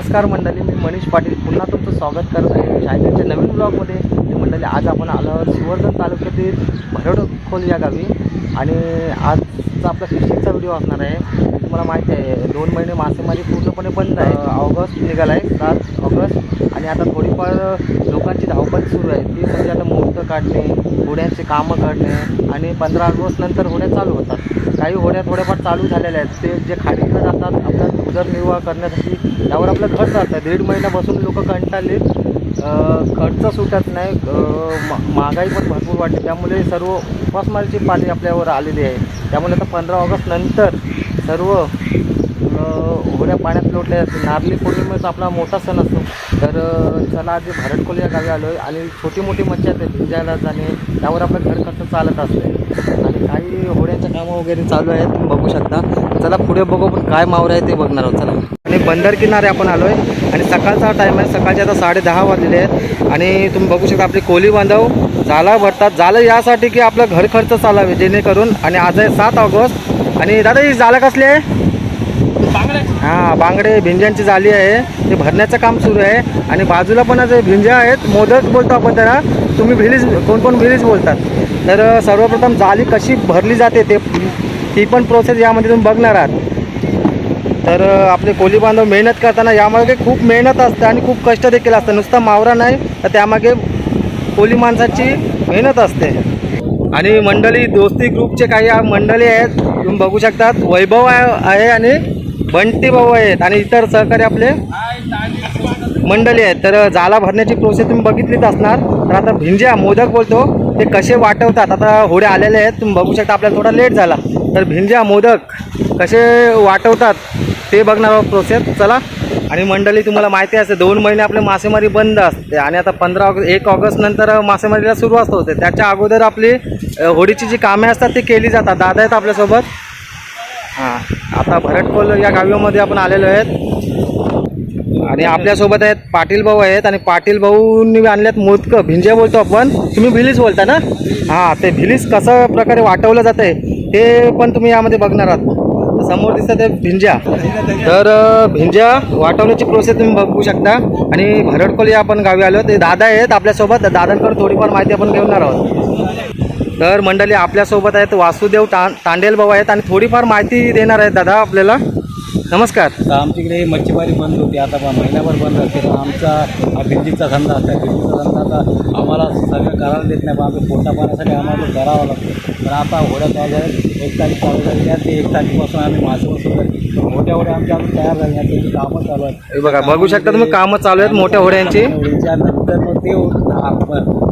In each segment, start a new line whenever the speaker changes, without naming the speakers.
नमस्कार मंडळी मी मनीष पाटील. पुन्हा तुमचं स्वागत करत आहे शाळेच्या नवीन ब्लॉगमध्ये. मंडळी आज आपण आलो आहोत श्रीवर्धन तालुक्यातील भरड खोल या गावी. आणि आजचा आपला फिशिंगचा व्हिडिओ असणार आहे. तुम्हाला माहिती आहे. दोन महिने मासेमारी पूर्णपणे बंद आहे ऑगस्ट निघाला आहे. सात ऑगस्ट. आणि आता थोडीफार लोकांची धावपळ सुरू आहे. ती म्हणजे आता मुहूर्त काढणे होड्यांचे कामं काढणे आणि पंधरा ऑगस्ट नंतर होड्या चालू होतात. काही होड्या थोड्याफार चालू झालेल्या आहेत. ते जे खाडीकडे जातात आपला उदरनिर्वाह करण्यासाठी त्यावर आपलं खर्च चालतं दीड महिन्यापासून लोक कंटाळले. खर्च सुटत नाही. महागाई पण भरपूर वाटते त्यामुळे सर्व उपासमारीची पाणी आपल्यावर आलेली आहे. त्यामुळे आता पंधरा ऑगस्ट नंतर सर्व होड्या पाण्यात लोटल्या जाते नारळी पौर्णिमेचा आपला मोठा सण असतो. तर चला आज भरडकोल या गावी आलो आहे आणि छोटी मोठी मच्छी येते भिंजायला जाणे त्यावर आपलं घर खर्च चालत असते आणि काही होड्यांच्या कामं वगैरे चालू आहेत तुम्ही बघू शकता. चला पुढे बघू पण काय मावर आहे ते बघणार आहोत. चला. आणि बंदर किनारे आपण आलो आहे आणि सकाळचा टाईम आहे. सकाळचे आता साडे दहा वाजलेले आहेत. आणि तुम्ही बघू शकता आपली कोली बांधव जाला भरतात. झालं यासाठी की आपलं घर खर्च चालावे जेणेकरून आणि आज आहे सात ऑगस्ट. आणि दादा ही जाला कसली आहे? हां बांगडे भिंज्यांची जाली आहे. ते भरण्याचं काम सुरू आहे. आणि बाजूला पण जे भिंज्या आहेत. मोदक बोलतो आपण त्याला. तुम्ही भिलीज कोण कोण भिलीज बोलतात. तर सर्वप्रथम जाली कशी भरली जाते ते ती पण प्रोसेस यामध्ये तुम्ही बघणार आहात. तर आपले कोली बांधव मेहनत करताना यामागे खूप मेहनत असते आणि खूप कष्ट देखील असतं. नुसता मावरा नाही तर त्यामागे कोली माणसाची मेहनत असते. आणि मंडळी दोस्ती ग्रुपचे काही मंडळी आहेत तुम्ही बघू शकतात. वैभव आहे आहे आणि बंटी भाऊ आहेत आणि इतर सहकारी आपले मंडळी आहेत. तर जाला भरण्याची प्रोसेस तुम्ही बघितलीच असणार. तर आता भिंज्या मोदक बोलतो. ते कसे वाटवतात? आता होड्या आलेले आहेत. तुम्ही बघू शकता आपल्याला थोडा लेट झाला. तर भिंज्या मोदक कसे वाटवतात ते बघणार प्रोसेस चला. आणि मंडळी तुम्हाला माहिती असते दोन महिने आपले मासेमारी बंद असते. आणि आता पंधरा ऑगस्ट एक ऑगस्ट नंतर मासेमारीला सुरुवात होते. त्याच्या अगोदर आपली होडीची जी कामे असतात ती केली जातात. दादा आहेत आपल्यासोबत. हां आता भरटकोल या गावीमध्ये आपण आलेलो आहेत. आणि आपल्यासोबत आहेत पाटील भाऊ आहेत. आणि पाटील भाऊंनी आणल्यात मोदकं. भिंजे बोलतो आपण. तुम्ही भिलीस बोलता ना? हां ते भिलीस कसं प्रकारे वाटवलं जातं आहे ते पण तुम्ही यामध्ये बघणार आहात. समोर दिसतात आहे भिंज्या. तर भिंज्या वाटवण्याची प्रोसेस तुम्ही बघू शकता. आणि भरडकोली आपण गावी आलो. ते दादा आहेत आपल्यासोबत. दादांकडून थोडीफार माहिती आपण घेणार आहोत. तर मंडळी आपल्यासोबत आहेत वासुदेव ता तांडेल भाऊ आहेत. आणि थोडीफार माहिती देणार आहेत दादा आपल्याला. नमस्कार.
तर आमच्याकडे मच्छीमारी बंद होती आता बा- महिनाभर बंद असते आमचा हा भिंतीचा धंदा असतो भिंतीचा धंदा आता आम्हाला सगळं करायला देत नाही पण आमच्या पोटा पाण्यासाठी आम्हाला तो करावा लागतो. तर आता होड्या चालू झाल्या एक तारीख चालू झाली ते एक तारखेपासून आम्ही मासे सुरू मोठ्या होड्या आमच्या अजून तयार झाल्या त्यांची कामं चालू आहेत.
हे बघा बघू शकता तुम्ही कामं चालू आहेत मोठ्या होड्यांची.
होडीच्या नंतर मग ते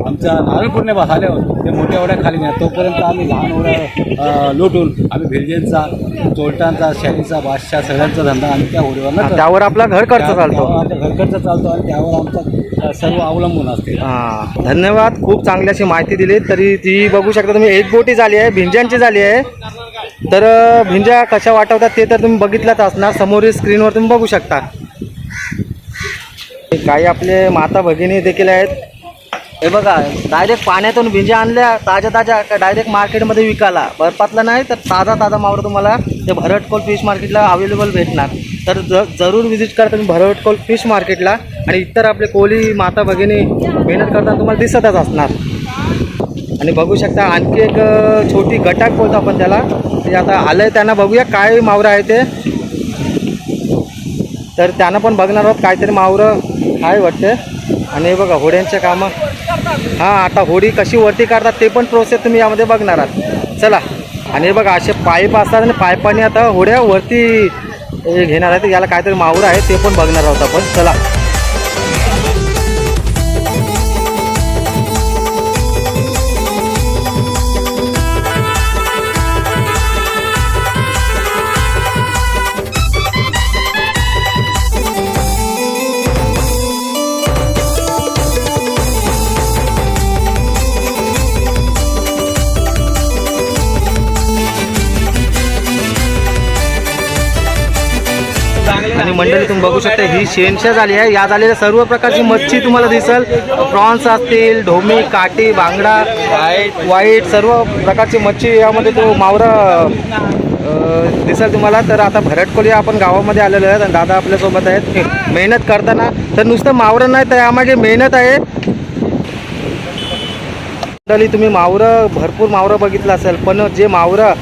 आमच्या नारळ पौर्णिमा झाल्यावर ते मोठ्या होड्या खाली नाही तोपर्यंत आम्ही लहान अं, लुटून आम्ही भिरजेंचा चोलटांचा शॅलीचा बादशाह सगळ्यांचा धंदा आम्ही त्या
हा, त्यावर आपला घर खर्च चालतो.
आमचा घरखर्च चालतो आणि त्यावर आमचा सर्व अवलंबून असते.
हा धन्यवाद. खूप चांगली अशी माहिती दिली. तरी ती बघू शकता तुम्ही. एक बोटी झाली आहे भिंज्यांची झाली आहे. तर भिंज्या कशा वाटवतात ते तर तुम्ही बघितलंच असणार. समोरील स्क्रीनवर तुम्ही बघू शकता. काही आपले माता भगिनी देखील आहेत. हे बघा डायरेक्ट पाण्यातून भिंज्या आणल्या ताज्या ताज्या डायरेक्ट मार्केटमध्ये विकायला. बर्फातला नाही तर ताजा ताजा मावरा तुम्हाला ते भरटकोल फिश मार्केटला अवेलेबल भेटणार. तर ज जरूर व्हिजिट करा तुम्ही भरटकोल फिश मार्केटला आणि इतर आपले कोली माता भगिनी मेहनत करताना तुम्हाला दिसतच असणार. आणि बघू शकता आणखी एक छोटी गटाक बोलतो आपण त्याला. ते आता आलं आहे त्यांना बघूया काय मावरं आहे ते. तर त्यांना पण बघणार आहोत काहीतरी मावरं आहे वाटते आणि हे बघा होड्यांच्या कामं. हां आता होडी कशी वरती काढतात ते पण प्रोसेस तुम्ही यामध्ये बघणार आहात. चला आणि बघा असे पाईप असतात आणि पाईपाने आता होड्या वरती घेणार आहेत. याला काहीतरी माहूर आहे ते पण बघणार आहोत आपण. चला. मंडळी तुम्ही बघू शकता ही शेणशा झाली आहे. या झालेल्या सर्व प्रकारची मच्छी तुम्हाला दिसल. प्रॉन्स असतील ढोमी काठी बांगडा व्हाईट सर्व प्रकारची मच्छी यामध्ये तो मावरा दिसेल तुम्हाला. तर आता भरटकोली आपण गावामध्ये आलेलो आहेत आणि दादा आपल्यासोबत आहेत. मेहनत करताना. तर नुसतं मावरं नाही तर यामागे मेहनत आहे. मंडळी तुम्ही मावरं भरपूर मावरं बघितलं असेल पण जे मावरं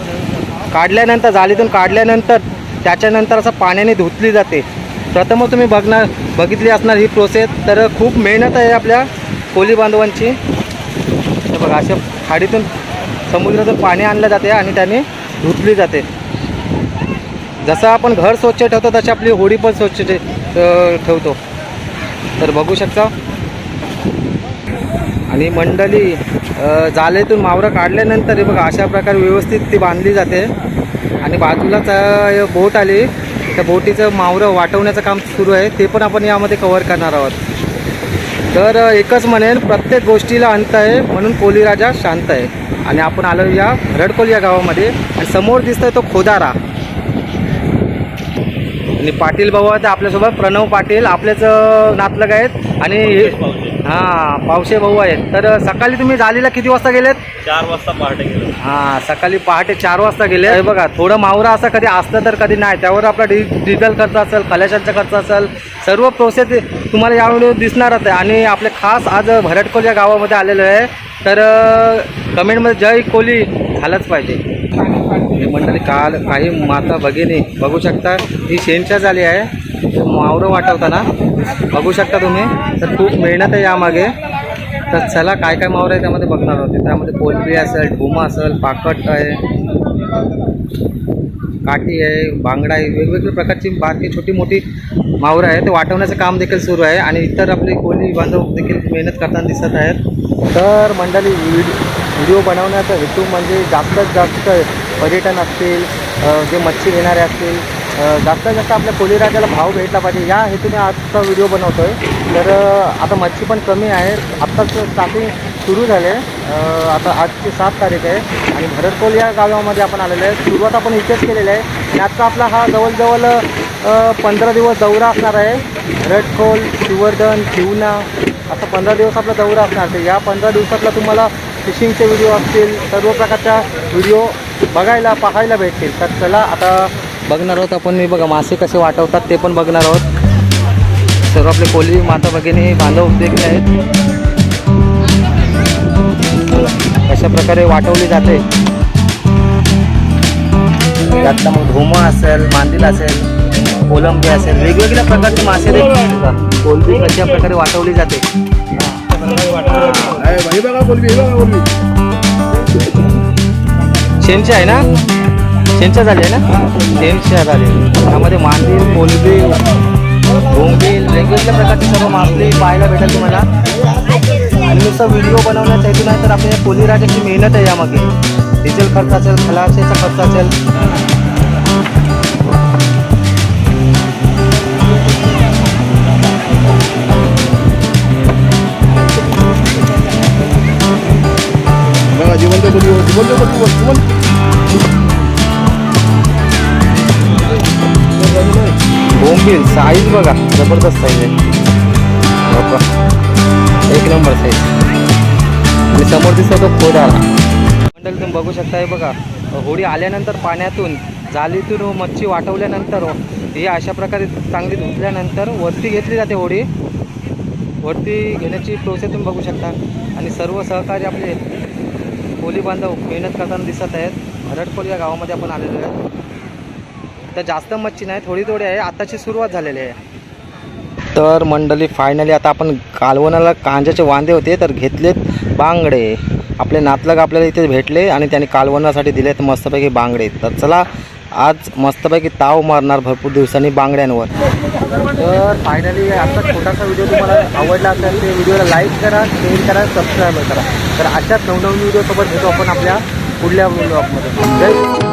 काढल्यानंतर जाळीतून काढल्यानंतर त्याच्यानंतर असं पाण्याने धुतली जाते. प्रथमच तुम्ही बघणार बघितली असणार ही प्रोसेस तर खूप मेहनत आहे आपल्या कोली बांधवांची. बघा अशा खाडीतून समुद्रातून पाणी आणलं जाते आणि त्याने धुतली जाते. जसं आपण घर स्वच्छ ठेवतो तशी आपली होडी पण स्वच्छ ठेवतो. तर बघू शकता. आणि मंडळी जालेतून मावरं काढल्यानंतर बघा अशा प्रकारे व्यवस्थित ती बांधली जाते. आणि बाजूलाच बोट आली. त्या बोटीचं मावरं वाटवण्याचं काम सुरू आहे. ते पण आपण यामध्ये कवर करणार आहोत. तर एकच म्हणेन प्रत्येक गोष्टीला अंत आहे म्हणून कोली राजा शांत आहे. आणि आपण आलो या भरडकोल या गावामध्ये. आणि समोर दिसतोय तो खोदारा. आणि पाटील भाऊ आहेत आपल्यासोबत. प्रणव पाटील आपलेच नातलग आहेत. आणि हे- पावशे. भाऊ आहेत. तर सकाळी तुम्ही जालीला किती वाजता गेलेत?
चार वाजता पहाटे गेलो
हां सकाळी पहाटे चार वाजता गेले हे बघा थोडं मावरा असं कधी असतं तर कधी नाही. त्यावर आपला डि डिझेल खर्च असेल खलाशांचा खर्च असेल सर्व प्रोसेस तुम्हाला या व्हिडिओ दिसणारच आहे. आणि आपले खास आज भरटकोल या गावामध्ये आलेलो आहे. तर कमेंटमध्ये जय कोहली झालंच पाहिजे. हे मंडळी काल काही माता भगिनी बघू शकता ही शेणच्या झाली आहे. मावरं वाटवताना बघू शकता तुम्ही. तर खूप मेहनत आहे यामागे. तर चला काय काय मावरं आहे त्यामध्ये बघणार होते त्यामध्ये पोलपी असेल ढुमा असेल पाकट आहे काठी आहे बांगडा आहे वेगवेगळ्या प्रकारची बारकी छोटी मोठी मावरं आहे ते वाटवण्याचं काम देखील सुरू आहे. आणि इतर आपले कोणी बांधव देखील मेहनत करताना दिसत आहेत. तर मंडळी व्हिडिओ बनवण्याचा हेतू म्हणजे जास्तीत जास्त पर्यटन असतील जे मच्छी घेणारे असतील जास्तीत जास्त आपल्या कोली राजाला भाव भेटला पाहिजे. या हेतूने आजचा व्हिडिओ बनवतो आहे तर आता मच्छी पण कमी आहे. आत्ताच स्टार्टिंग सुरू झाले. आता आजची सात तारीख आहे. आणि भरतकोल या गावामध्ये आपण आलेलो आहे. सुरुवात आपण इथेच केलेली आहे. आणि आजचा आपला हा जवळजवळ पंधरा दिवस दौरा असणार आहे. रडखोल शिवर्धन शिवना असा पंधरा दिवस आपला दौरा असणार आहे. या पंधरा दिवसातला तुम्हाला फिशिंगचे व्हिडिओ असतील सर्व प्रकारच्या व्हिडिओ बघायला पाहायला भेटतील. तर चला आता बघणार आहोत आपण. मी बघा मासे कसे वाटवतात ते पण बघणार आहोत. सर्व आपले कोली माता भगिनी बांधव देखील आहेत. अशा प्रकारे वाटवली जाते. त्यातला मग धोमा असेल मांदिल असेल कोलंबी असेल वेगवेगळ्या प्रकारचे मासे देखील कोलंबी अशा प्रकारे वाटवली जाते. शेंच्या आहे ना? शेंच्या झाली आहे ना? शेंच्या झाली त्यामध्ये मांदील कोलबी भोंबील वेगवेगळ्या प्रकारची सर्व मासली पाहायला भेटेल तुम्हाला. आणि नुसतं व्हिडिओ बनवण्याचा हेतू नाही तर आपल्या कोली राजाची मेहनत आहे यामध्ये डिझेल खर्च असेल खलासेचा खर्च असेल
जिवंत बोली जिवंत बोली
बोंबील साईज बघा जबरदस्त साईज आहे. एक नंबर साईज आणि समोर दिसतो तो खोदारा. मंडळी तुम्ही बघू शकता हे बघा. होडी आल्यानंतर पाण्यातून जालीतून मच्छी वाटवल्यानंतर ही अशा प्रकारे चांगली धुतल्यानंतर वरती घेतली जाते होडी. वरती घेण्याची प्रोसेस तुम्ही बघू शकता. आणि सर्व सहकारी आपले कोली बांधव मेहनत करताना दिसत आहेत. भरडकोल या गावामध्ये आपण आलेलो आहे. तर जास्त मच्छी नाही थोडी थोडी आहे. आताची सुरुवात झालेली आहे. तर मंडळी फायनली आता आपण कालवणाला कांज्याचे वांदे होते तर घेतलेत बांगडे. आपले नातलग आपल्याला इथे भेटले आणि त्यांनी कालवणासाठी दिलेत मस्तपैकी बांगडे. तर चला आज मस्तपैकी ताव मारणार भरपूर दिवसांनी बांगड्यांवर. तर फायनली आजचा छोटासा व्हिडिओ तुम्हाला आवडला असेल ते व्हिडिओला लाईक करा शेअर करा सबस्क्राईब करा. तर अशाच नवनवीन व्हिडिओसोबत भेटू आपण आपल्या पुढल्या ब्लॉगमध्ये जय